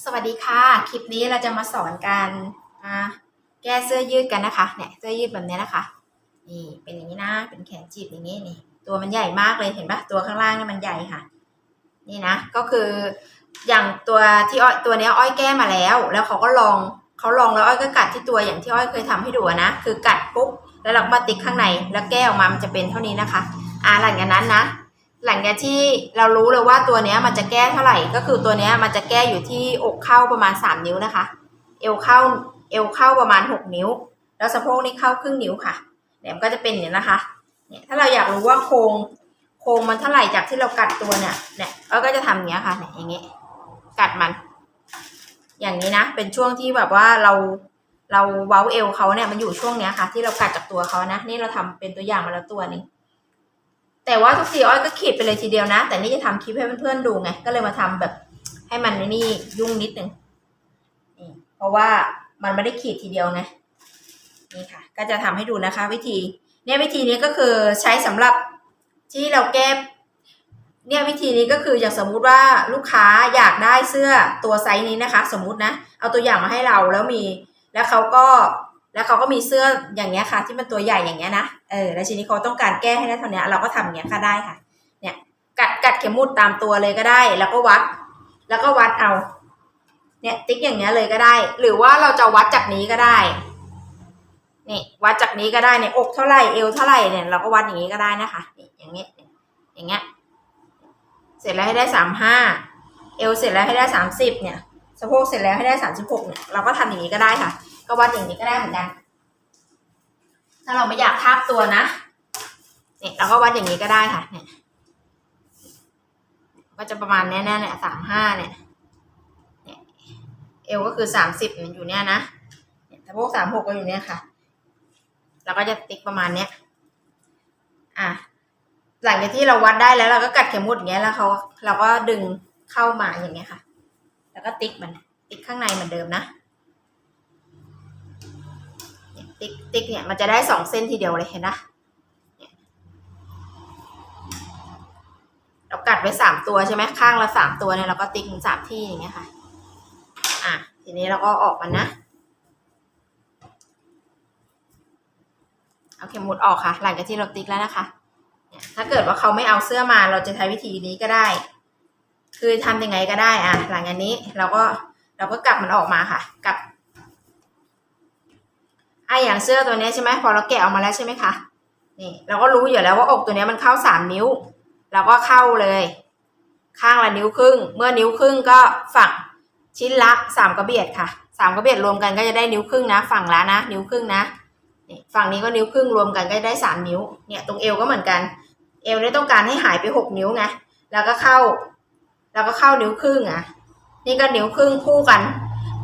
สวัสดีค่ะ คลิปนี้เราจะมาสอนการแก้เสื้อยืดกันนะคะ เนี่ยเสื้อยืดแบบนี้นะคะ นี่เป็นอย่างนี้นะ เป็นแขนจีบอย่างนี้นี่ ตัวมันใหญ่มากเลยเห็นปะตัวข้างล่างเนี่ยมันใหญ่ค่ะ นี่นะ ก็คืออย่างตัวที่อ้อยตัวเนี้ยอ้อยแก้มาแล้ว แล้วเขาก็ลองเขาลองแล้วอ้อยก็กัดที่ตัวอย่างที่อ้อยเคยทำให้ดูนะ คือกัดปุ๊บแล้วเราก็มาติ๊กข้างในแล้วแก้ออกมามันจะเป็นเท่านี้นะคะ อ่าหลังจากนั้นนะ หลังจากที่เรารู้เลยว่าตัวเนี้ยมันจะแก้เท่าไหร่ ก็คือตัวเนี้ยมันจะแก้อยู่ที่อกเข้าประมาณสามนิ้วนะคะ เอวเข้าเอวเข้าประมาณหกนิ้ว แล้วสะโพกนี่เข้าครึ่งนิ้วค่ะเนี่ยมันก็จะเป็นอย่างนี้นะคะเนี่ยถ้าเราอยากรู้ว่าโครงโครงมันเท่าไหร่จากที่เรากัดตัวเนี่ยเนี่ยเราก็จะทำอย่างนี้ยค่ะเนี่ยอย่างนี้ยกัดมัน อย่างนี้นะเป็นช่วงที่แบบว่าเราเราเว้าเอวเขาเนี่ยมันอยู่ช่วงเนี้ยค่ะ ที่เรากัดจากตัวเขานะ นี่เราทำเป็นตัวอย่างมาแล้วตัวหนึง แต่ว่าทุกทีอ้อยก็ขีดไปเลยทีเดียวนะ แต่นี่จะทำคลิปให้เพื่อนๆดูไง ก็เลยมาทำแบบให้มันนี่ยุ่งนิดนึงนี่เพราะว่ามันไม่ได้ขีดทีเดียวไง นี่ค่ะ ก็จะทำให้ดูนะคะ วิธี เนี่ยวิธีนี้ก็คือใช้สำหรับที่เราแก้เนี่ยวิธีนี้ก็คืออย่างสมมุติว่าลูกค้าอยากได้เสื้อตัวไซส์นี้นะคะ สมมุตินะ เอาตัวอย่างมาให้เราแล้วมี แล้วเขาก็ แล้วเขาก็มีเสื้ออย่างเงี้ยค่ะ ที่มันตัวใหญ่อย่างเงี้ยนะเออแล้วทีนี้เขาต้องการแก้ให้ได้เท่านี้เราก็ทำอย่างเงี้ยค่ะได้ค่ะ เนี่ยกัดกัดเข็มมุดตามตัวเลยก็ได้ แล้วก็วัด แล้วก็วัดเอา เนี่ยติ๊กอย่างเงี้ยเลยก็ได้ หรือว่าเราจะวัดจากนี้ก็ได้นี่วัดจากนี้ก็ได้เนี่ยอกเท่าไหร่เอวเท่าไหร่เนี่ยเราก็วัดอย่างนี้ก็ได้นะคะนี่อย่างเงี้ยอย่างเงี้ยเสร็จแล้วให้ได้สามห้าเอวเสร็จแล้วให้ได้สามสิบเนี่ยสะโพกเสร็จแล้วให้ได้สามสิบหกเนี่ยเราก็ทำอย่างนี้ก็ได้ค่ะ ก็วัดอย่างนี้ก็ได้เหมือนกัน ถ้าเราไม่อยากทาบตัวนะเนี่ยเราก็วัดอย่างนี้ก็ได้ค่ะเนี่ยก็จะประมาณเนี้ยเนี่ยเนี่ยสามห้าเนี่ยเนี่ยเอวก็คือสามสิบอยู่เนี่ยนะเนี่ยสะโพกสามหกก็อยู่เนี่ยค่ะ เราก็จะติ๊กประมาณเนี้ย อะ หลังจากที่เราวัดได้แล้วเราก็กัดเข็มมุดอย่างเงี้ยแล้วเขาเราก็ดึงเข้ามาอย่างเงี้ยค่ะ แล้วก็ติ๊กมัน ติ๊กข้างในเหมือนเดิมนะเนี่ย ติ๊กติ๊กเนี่ยมันจะได้สองเส้นทีเดียวเลยเห็นนะเรากัดไว้สามตัวใช่ไหมข้างละสามตัวเนี่ยเราก็ติ๊กสามที่อย่างเงี้ยค่ะ อะทีนี้เราก็ออกมันนะเอาเข็มหมุดออกค่ะ หลังจากที่เราติ๊กแล้วนะคะถ้าเกิดว่าเขาไม่เอาเสื้อมาเราจะใช้วิธีนี้ก็ได้ คือทำยังไงก็ได้อะ หลังจากนี้เราก็เราก็กลับมันออกมาค่ะกลับ อะอย่างเสื้อตัวนี้ใช่ไหมพอเราแกะออกมาแล้วใช่ไหมคะนี่เราก็รู้อยู่แล้วว่าอกตัวนี้มันเข้าสามนิ้ว เราก็เข้าเลย ข้างละนิ้วครึ่ง เมื่อนิ้วครึ่งก็ฝั่งชิ้นละสามกระเบียดค่ะสามกระเบียดรวมกันก็จะได้นิ้วครึ่งนะ ฝั่งละนะ นิ้วครึ่งนะนี่ฝั่งนี้ก็นิ้วครึ่งรวมกันก็ได้สามนิ้ว เนี่ยตรงเอวก็เหมือนกัน เอวเนี่ยต้องการให้หายไปหกนิ้วไงแล้วก็เข้า แล้วก็เข้านิ้วครึ่งอะ นี่ก็นิ้วครึ่งคู่กัน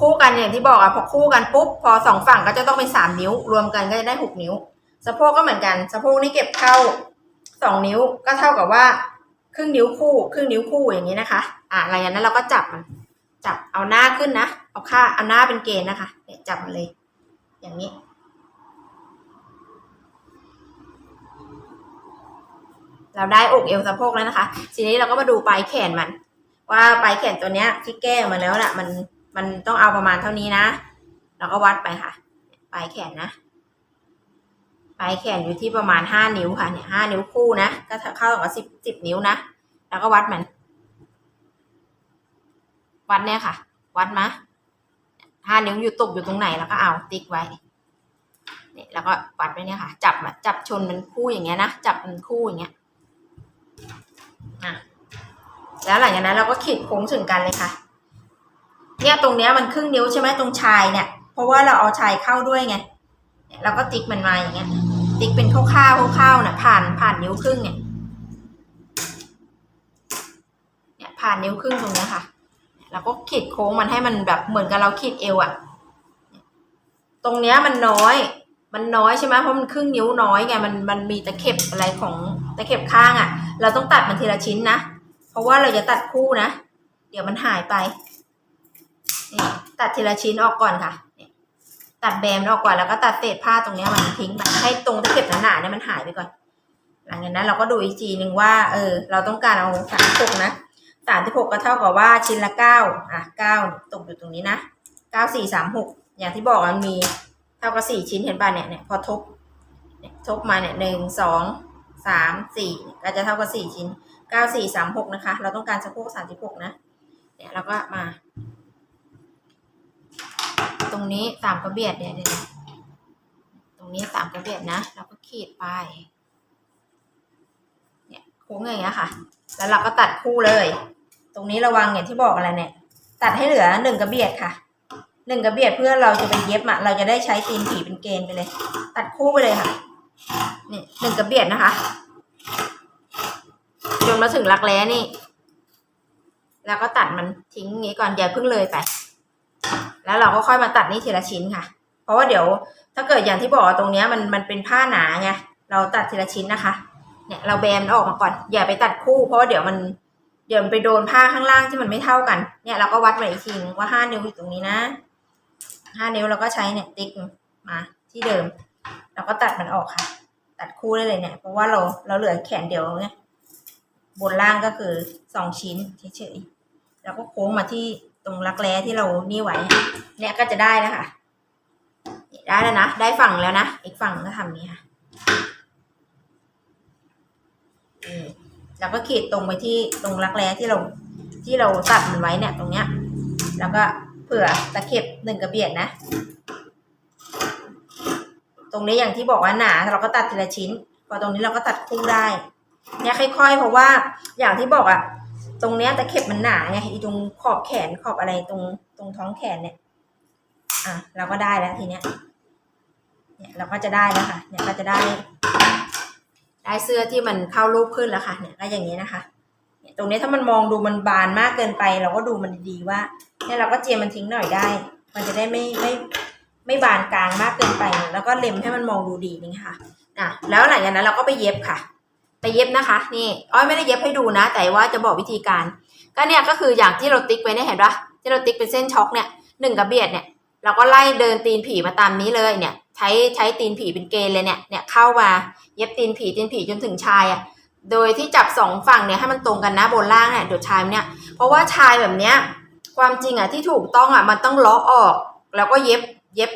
คู่กันอย่างที่บอกอะพอคู่กันปุ๊บพอสองฝั่งก็จะต้องเป็นสามนิ้ว รวมกันก็จะได้หกนิ้ว สะโพกก็เหมือนกันสะโพกนี่เก็บเข้าสองนิ้วก็เท่ากับว่า ครึ่งนิ้วคู่ ครึ่งนิ้วคู่อย่างนี้นะคะ อะหลังจากนั้นเราก็จับมันจับเอาหน้าขึ้นนะเอาค่าเอาหน้าเป็นเกณฑ์นะคะเนี่ยจับมันเลย อย่างนี้เราได้อกเอวสะโพกแล้วนะคะ ทีนี้เราก็มาดูปลายแขนมัน ว่าปลายแขนตัวเนี้ยที่แก้มาแล้วน่ะ มัน มันต้องเอาประมาณเท่านี้นะเราก็วัดไปค่ะ ปลายแขนนะ ปลายแขนอยู่ที่ประมาณห้านิ้วค่ะเนี่ยห้านิ้วคู่นะ ก็เข้ากับสิบสิบนิ้วนะ แล้วก็วัดมัน วัดเนี่ยค่ะ วัดมาห้านิ้วอยู่ตกอยู่ตรงไหนแล้วก็เอาติ๊กไว้เนี่ยแล้วก็วัดไว้เนี่ยค่ะ จับมาจับชนมันคู่อย่างเงี้ยนะ จับมันคู่อย่างเงี้ยอะแล้วหลังจากนั้นเราก็ขีดโค้งถึงกันเลยค่ะ เนี่ยตรงเนี้ยมันครึ่งนิ้วใช่ไหมตรงชายเนี่ย เพราะว่าเราเอาชายเข้าด้วยไงเนี่ยเราก็ติ๊กมันมาอย่างเงี้ย ติ๊กเป็นคร่าวๆคร่าวๆนะผ่านผ่านนิ้วครึ่งเนี่ยเนี่ยผ่านนิ้วครึ่งตรงเนี้ยค่ะเราก็ขีดโค้งมันให้มันแบบเหมือนกับเราขีดเอวอะตรงเนี้ยมันน้อย มันน้อยใช่ไหมเพราะมันครึ่งนิ้วน้อยไงมันมันมีตะเข็บอะไรของตะเข็บข้างอะเราต้องตัดมันทีละชิ้นนะเพราะว่าเราจะตัดคู่นะ เดี๋ยวมันหายไป นี่ตัดทีละชิ้นออกก่อนค่ะนี่ตัดแบมออกก่อนแล้วก็ตัดเศษผ้าตรงนี้มันทิ้งไปให้ตรงตะเข็บหนาๆเนี่ยมันหายไปก่อน หลังจากนั้นเราก็ดูอีกทีหนึ่งว่า เออ เราต้องการเอาสามหกนะสามสิบหกก็เท่ากับว่าชิ้นละเก้าอะเก้าตกอยู่ตรงนี้นะเก้าสี่สามหกอย่างที่บอกมันมีเท่ากับสี่ชิ้นเห็นป่ะเนี่ยเนี่ยพอทบทบมาเนี่ยหนึ่งสองสามสี่ก็จะเท่ากับสี่ชิ้นเก้าสี่สามหกนะคะ เราต้องการสะโพกสามสิบหกนะเนี่ยเราก็มา ตรงนี้สามกระเบียดเนี่ยเนี่ยเตรงนี้สามกระเบียดนะเราก็ขีดไปเนี่ยโค้งอย่างเงี้ยค่ะ แล้วเราก็ตัดคู่เลย ตรงนี้ระวังอย่างที่บอกอะไรเนี่ย ตัดให้เหลือหนึ่งกระเบียดค่ะหนึ่งกระเบียดเพื่อเราจะไปเย็บอะเราจะได้ใช้ตีนผีเป็นเกณฑ์ไปเลย ตัดคู่ไปเลยค่ะนี่หนึ่งกระเบียดนะคะ จนมาถึงรักแร้นี่ แล้วก็ตัดมันทิ้งอย่างนี้ก่อนอย่าเพิ่งเลยไป แล้วเราก็ค่อยมาตัดนี่ทีละชิ้นค่ะ เพราะว่าเดี๋ยวถ้าเกิดอย่างที่บอกตรงนี้มันมันเป็นผ้าหนาไงเราตัดทีละชิ้นนะคะ เนี่ยเราแบนออกมาก่อน อย่าไปตัดคู่ เพราะว่าเดี๋ยวมันเดี๋ยวมันไปโดนผ้าข้างล่างที่มันไม่เท่ากัน เนี่ยเราก็วัดไว้อีกทีนึงว่าห้านิ้วอยู่ตรงนี้นะห้านิ้วเราก็ใช้เนี่ยติ๊กมาที่เดิม เราก็ตัดมันออกค่ะ ตัดคู่ได้เลยเนี่ย เพราะว่าเราเราเหลือแขนเดียวเนี่ยบนล่างก็คือสองชิ้นเฉยๆแล้วก็โค้งมาที่ ตรงรักแร้ที่เรานี่ไว้ เนี่ยก็จะได้แล้วค่ะ ได้แล้วนะ ได้ฝั่งแล้วนะ อีกฝั่งก็ทำนี้ค่ะแล้วก็ขีดตรงไปที่ตรงรักแร้ที่เราที่เราตัดมันไว้เนี่ยตรงเนี้ย แล้วก็เผื่อตะเข็บหนึ่งกระเบียดนะ ตรงนี้อย่างที่บอกว่าหนาเราก็ตัดทีละชิ้น พอตรงนี้เราก็ตัดคู่ได้ เนี่ยค่อย ๆ เพราะว่าอย่างที่บอกอะ ตรงเนี้ยตะเข็บมันหนาไงอีตรงขอบแขนขอบอะไรตรงตรงท้องแขนเนี่ย อะ เราก็ได้แล้วทีเนี้ย เนี่ยเราก็จะได้แล้วค่ะ เนี่ยก็จะได้ ได้เสื้อที่มันเข้ารูปขึ้นแล้วค่ะ เนี่ยก็อย่างนี้นะคะเนี่ยตรงนี้ถ้ามันมองดูมันบานมากเกินไป เราก็ดูมันดีว่าเนี่ยเราก็เจียมมันทิ้งหน่อยได้ มันจะได้ไม่ไม่ไม่บานกลางมากเกินไป แล้วก็เล็มให้มันมองดูดีนี่ค่ะอะแล้วหลังจากนั้นเราก็ไปเย็บค่ะ ไปเย็บนะคะนี่อ้อยไม่ได้เย็บให้ดูนะ แต่ว่าจะบอกวิธีการ ก็เนี่ยก็คืออย่างที่เราติ๊กไว้เนี่ยเห็นปะที่เราติ๊กเป็นเส้นช็อคเนี่ยหนึ่งกระเบียดเนี่ยเราก็ไล่เดินตีนผีมาตามนี้เลยเนี่ยใช้ใช้ตีนผีเป็นเกณฑ์เลยเนี่ยเนี่ยเข้ามาเย็บตีนผีตีนผีจนถึงชายอะ่ะโดยที่จับสองฝั่งเนี่ยให้มันตรงกันนะบนล่างเนี่ยเดี๋ยวชายเนี่ยเพราะว่าชายแบบเนี้ยความจริงอะที่ถูกต้องอะมันต้องล้อออก แล้วก็เย็บเย็บ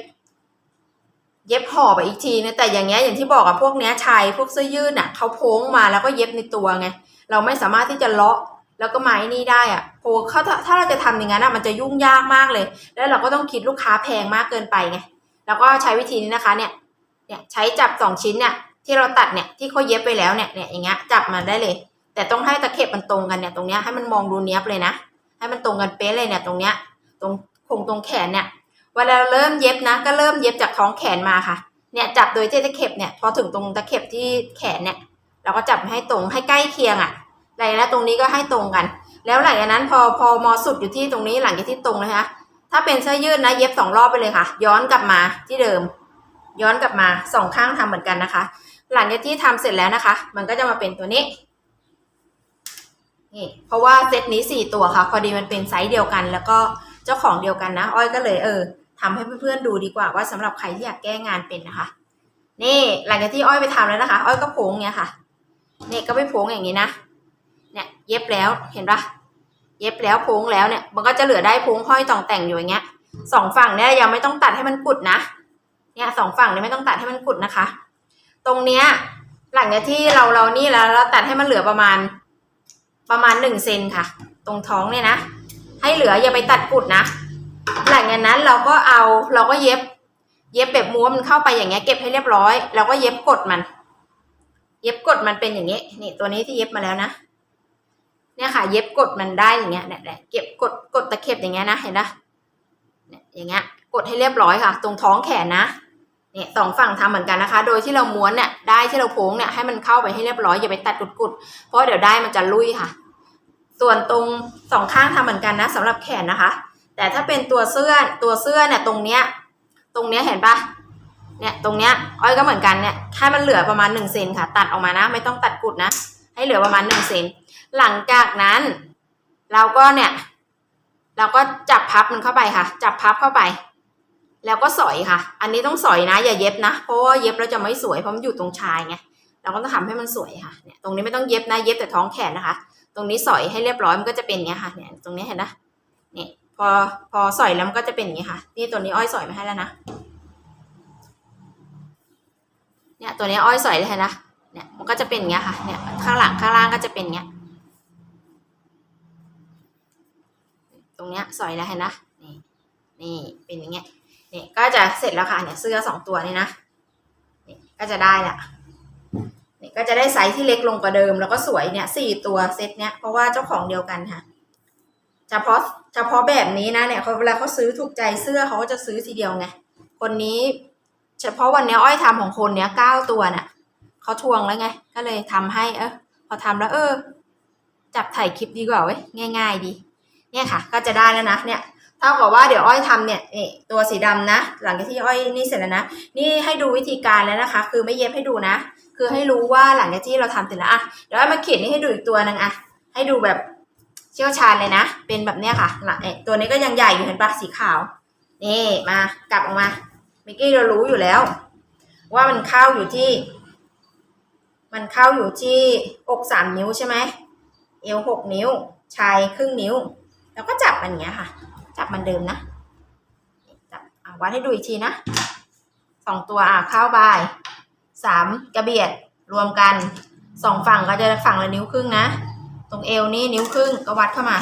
เย็บห่อไปอีกทีนะแต่อย่างเงี้ยอย่างที่บอกอะพวกเนี้ยชายพวกเสื้อยืดน่ะเขาโพ้งมาแล้วก็เย็บในตัวไงเราไม่สามารถที่จะเลาะแล้วก็ไม้นี่ได้อะโพเขาถ้าถ้าเราจะทำอย่างนั้นอะมันจะยุ่งยากมากเลย แล้วเราก็ต้องคิดลูกค้าแพงมากเกินไปไงแล้วก็ใช้วิธีนี้นะคะเนี่ยเนี่ยใช้จับสองชิ้นเนี่ยที่เราตัดเนี่ยที่เขาเย็บไปแล้วเนี่ยเนี่ยอย่างเงี้ยจับมาได้เลย แต่ต้องให้ตะเข็บมันตรงกันเนี่ยตรงเนี้ยให้มันมองดูเนี้ยบเลยนะให้มันตรงกันเป๊ะเลยเนี่ยตรงเนี้ยตรงคงตรงแขนเนี่ย เวลาเริ่มเย็บนะ ก็เริ่มเย็บจากท้องแขนมาค่ะ เนี่ยจับโดยที่ตะเข็บเนี่ยพอถึงตรงตะเข็บที่แขนเนี่ย เราก็จับให้ตรงให้ใกล้เคียงอะ่ะหลังจากนั้นตรงนี้ก็ให้ตรงกัน แล้วหลังจากนั้นพอพอมอสุดอยู่ที่ตรงนี้หลังจากที่ตรงเลยคะถ้าเป็นเสื้อยืดนะเย็บสองรอบไปเลยค่ะ ย้อนกลับมาที่เดิม ย้อนกลับมาสองข้างทำเหมือนกันนะคะ หลังจากที่ทำเสร็จแล้วนะคะ มันก็จะมาเป็นตัวนี้นี่เพราะว่าเซตนี้สี่ตัวค่ะ พอดีมันเป็นไซส์เดียวกัน แล้วก็ เจ้าของเดียวกันนะ อ้อยก็เลยเออทำให้เพื่อนๆดูดีกว่าว่าสำหรับใครที่อยากแก้งานเป็นนะคะ นี่หลังจากที่อ้อยไปทำแล้วนะคะ อ้อยก็โพงเนี่ยค่ะนี่ก็ไปโพงอย่างนี้นะเนี่ยเย็บแล้วเห็นปะเย็บแล้วโพงแล้วเนี่ย มันก็จะเหลือได้โพงห้อยต่องแต่งอยู่อย่างเงี้ยสองฝั่งเนี่ยยังไม่ต้องตัดให้มันกุดนะเนี่ยสองฝั่งเนี่ยไม่ต้องตัดให้มันกุดนะคะ ตรงเนี้ยหลังจากที่เราเรานี่แล้วเราตัดให้มันเหลือประมาณ ประมาณหนึ่งเซนค่ะ ตรงท้องเนี่ยนะ ให้เหลืออย่าไปตัดกุดนะ หลังจากนั้นเราก็เอาเราก็เย็บ เย็บแบบม้วนมันเข้าไปอย่างเงี้ยเก็บให้เรียบร้อยแล้วก็เย็บกดมัน เย็บกดมันเป็นอย่างเงี้ยนี่ตัวนี้ที่เย็บมาแล้วนะเนี่ยค่ะ เย็บกดมันได้อย่างเงี้ยเนี่ยเนี่ยเก็บกดกดตะเข็บอย่างเงี้ยนะเห็นปะเนี่ยอย่างเงี้ยกดให้เรียบร้อยค่ะ ตรงท้องแขนนะเนี่ยสองฝั่งทำเหมือนกันนะคะ โดยที่เราม้วนเนี่ยได้ที่เราโพงเนี่ยให้มันเข้าไปให้เรียบร้อยอย่าไปตัดกุดๆเพราะเดี๋ยวได้มันจะลุยค่ะ ส่วนตรงสองข้างทำเหมือนกันนะสำหรับแขนนะคะ แต่ถ้าเป็นตัวเสื้อตัวเสื้อเนี่ยตรงเนี้ยตรงเนี้ยเห็นปะเนี่ยตรงเนี้ยอ้อยก็เหมือนกันเนี่ยให้มันเหลือประมาณหนึ่งเซนค่ะ ตัดออกมานะ ไม่ต้องตัดกุดนะ ให้เหลือประมาณหนึ่งเซนหลังจากนั้น เราก็เนี่ยเราก็จับพับมันเข้าไปค่ะ จับพับเข้าไป แล้วก็สอยค่ะ อันนี้ต้องสอยนะ อย่าเย็บนะ เพราะว่าเย็บแล้วจะไม่สวยเพราะมันอยู่ตรงชายไงเราก็ต้องทำให้มันสวยค่ะเนี่ยตรงนี้ไม่ต้องเย็บนะ เย็บแต่ท้องแขนนะคะ ตรงนี้สอยให้เรียบร้อยมันก็จะเป็นอย่างเงี้ยค่ะเนี่ยตรงนี้เห็นนะเนี่ยพอพอสอยแล้วมันก็จะเป็นอย่างเงี้ยค่ะ นี่ตัวนี้อ้อยสอยมาให้แล้วนะเนี่ยตัวนี้อ้อยสอยเลยนะเนี่ยมันก็จะเป็นอย่างเงี้ยค่ะเนี่ยข้างหลังข้างล่างก็จะเป็นอย่างเงี้ยตรงเนี้ยสอยแล้วเห็นนะนี่นี่เป็นอย่างเงี้ยนี่ก็จะเสร็จแล้วค่ะเนี่ยเสื้อสองตัวนี่นะนี่ก็จะได้ละ นี่ก็จะได้ไซส์ที่เล็กลงกว่าเดิม แล้วก็สวยเนี่ยสี่ตัวเซตเนี้ยเพราะว่าเจ้าของเดียวกันค่ะเฉพาะเฉพาะแบบนี้นะเนี่ยเขาเวลาเขาซื้อถูกใจเสื้อเขาก็จะซื้อทีเดียวไงคนนี้ เฉพาะวันเนี้ยอ้อยทำของคนเนี้ยเก้าตัวน่ะเขาทวงแล้วไง ก็เลยทำให้เออพอทำแล้วเออ จับถ่ายคลิปดีกว่าเว้ยง่าย ๆ ดี เนี่ยค่ะ ก็จะได้แล้วนะเนี่ยเท่ากับว่าเดี๋ยวอ้อยทำเนี่ยนี่ตัวสีดำนะ หลังจากที่อ้อยนี่เสร็จแล้วนะ นี่ให้ดูวิธีการแล้วนะคะ คือไม่เย็บให้ดูนะ คือให้รู้ว่าหลังจากที่เราทำเสร็จแล้วอะเดี๋ยวมาเขีดนี่ให้ดูอีกตัวหนึงอะให้ดูแบบเชี่ยวชาญเลยนะ เป็นแบบเนี้ยค่ะหลังตัวนี้ก็ยังใหญ่อยู่เห็นปะสีขาวนี่มากลับออกมาเมื่อกี้เรารู้อยู่แล้ว ว่ามันเข้าอยู่ที่ มันเข้าอยู่ที่อกสามนิ้วใช่ไหมเอวหกนิ้วชายครึ่งนิ้ว แล้วก็จับมันอย่างเงี้ยค่ะ จับมันเดิมนะจับวัดให้ดูอีกทีนะสองตัวอะเข้าบาย สามกระเบียดรวมกันสองฝั่งก็จะฝั่งละนิ้วครึ่งนะ ตรงเอวนี่นิ้วครึ่งก็วัดเข้ามา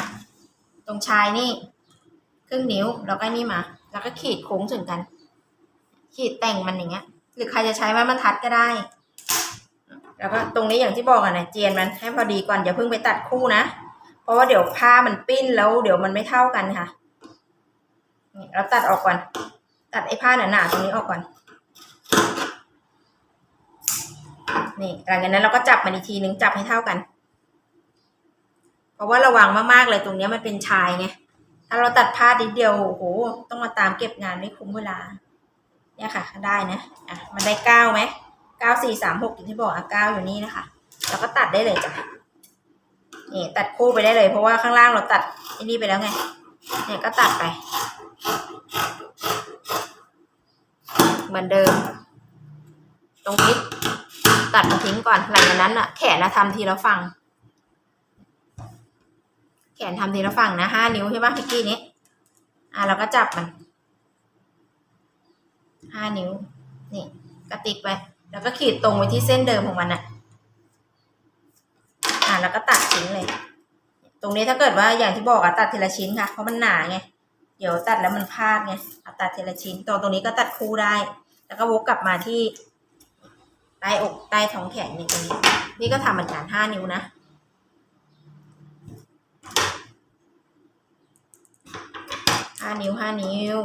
ตรงชายนี่ ครึ่งนิ้วแล้วก็นี่มา แล้วก็ขีดโค้งถึงกัน ขีดแต่งมันอย่างเงี้ย หรือใครจะใช้ไม้บรรทัดก็ได้ แล้วก็ตรงนี้อย่างที่บอกอะนะเจียนมันให้พอดีก่อนอย่าเพิ่งไปตัดคู่นะ เพราะว่าเดี๋ยวผ้ามันปิ้นแล้วเดี๋ยวมันไม่เท่ากันค่ะเราตัดออกก่อน ตัดไอ้ผ้าหนาๆตรงนี้ออกก่อน นี่หลังจากนั้นเราก็จับมันอีกทีนึงจับให้เท่ากัน เพราะว่าระวังมากๆเลยตรงเนี้ยมันเป็นชายไงถ้าเราตัดผ้าดนิดเดียวโอ้โหต้องมาตามเก็บงานไม่คุ้มเวลา เนี่ยค่ะได้นะอะมันได้เก้าไหมเก้าสี่สามหกอย่างที่บอกอะเก้าอยู่นี่นะคะแล้วก็ตัดได้เลยจ้ะนี่ตัดคู่ไปได้เลยเพราะว่าข้างล่างเราตัดอ้นี่ไปแล้วไงเนี่ยก็ตัดไป เหมือนเดิม ตรงนี้ ตัดมาทิ้งก่อน หลังจากนั้นอะแขนนะทำทีละฝั่ง แขนทำทีละฝั่งนะห้านิ้วใช่ปะพิกกี้นี้ อะเราก็จับมันห้านิ้ว นี่กระติกไป แล้วก็ขีดตรงไว้ที่เส้นเดิมของมันอะอะแล้วก็ตัดทิ้งเลย ตรงนี้ถ้าเกิดว่าอย่างที่บอกอะตัดทีละชิ้นค่ะ เพราะมันหนาไง เดี๋ยวตัดแล้วมันพลาดไงเอาตัดทีละชิ้นตรงตรงนี้ก็ตัดคู่ได้ แล้วก็วกกลับมาที่ ต้อกใต้ท้องแขนนี่ตรงนี้ นี่ก็ทำเหมือนกันห้านิ้วนะห้านิ้วห้านิ้ว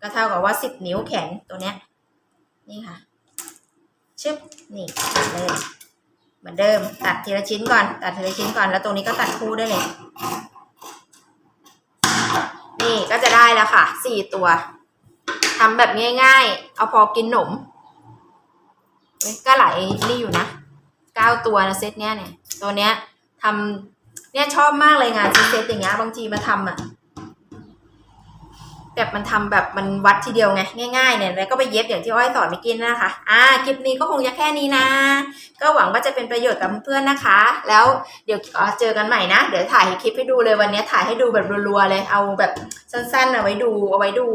ก็เท่ากับว่าสิบนิ้วแขนตัวเนี้ย นี่ค่ะชึบนี่ตัดเลยเหมือนเดิม ตัดทีละชิ้นก่อน ตัดทีละชิ้นก่อน แล้วตรงนี้ก็ตัดคู่ได้เลย นี่ก็จะได้แล้วค่ะสี่ตัวทำแบบง่ายๆ เอาพอกินหนม ก็หลายนี่อยู่นะเก้าตัวนะเซตเนี้ยเนี่ย ตัวเนี้ยทำเนี่ยชอบมากเลยงานเซตอย่างเงี้ยบางทีมาทำอะแบบมันทำแบบมันวัดทีเดียวไงง่ายๆเนี่ยแล้วก็ไปเย็บอย่างที่อ้อยสอนเมื่อกี้นะคะอ่าคลิปนี้ก็คงจะแค่นี้นะ ก็หวังว่าจะเป็นประโยชน์กับเพื่อนๆนะคะ แล้วเดี๋ยวเจอกันใหม่นะ เดี๋ยวถ่ายคลิปให้ดูเลยวันนี้ถ่ายให้ดูแบบรัวๆเลยเอาแบบสั้นๆเอาไว้ดูเอาไว้ดู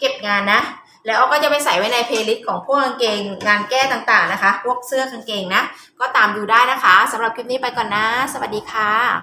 เก็บงานนะ แล้วอ้อก็จะไปใส่ไว้ในเพลย์ลิสต์ของพวกกางเกงงานแก้ต่างๆนะคะ พวกเสื้อกางเกงนะ ก็ตามดูได้นะคะสำหรับคลิปนี้ไปก่อนนะ สวัสดีค่ะ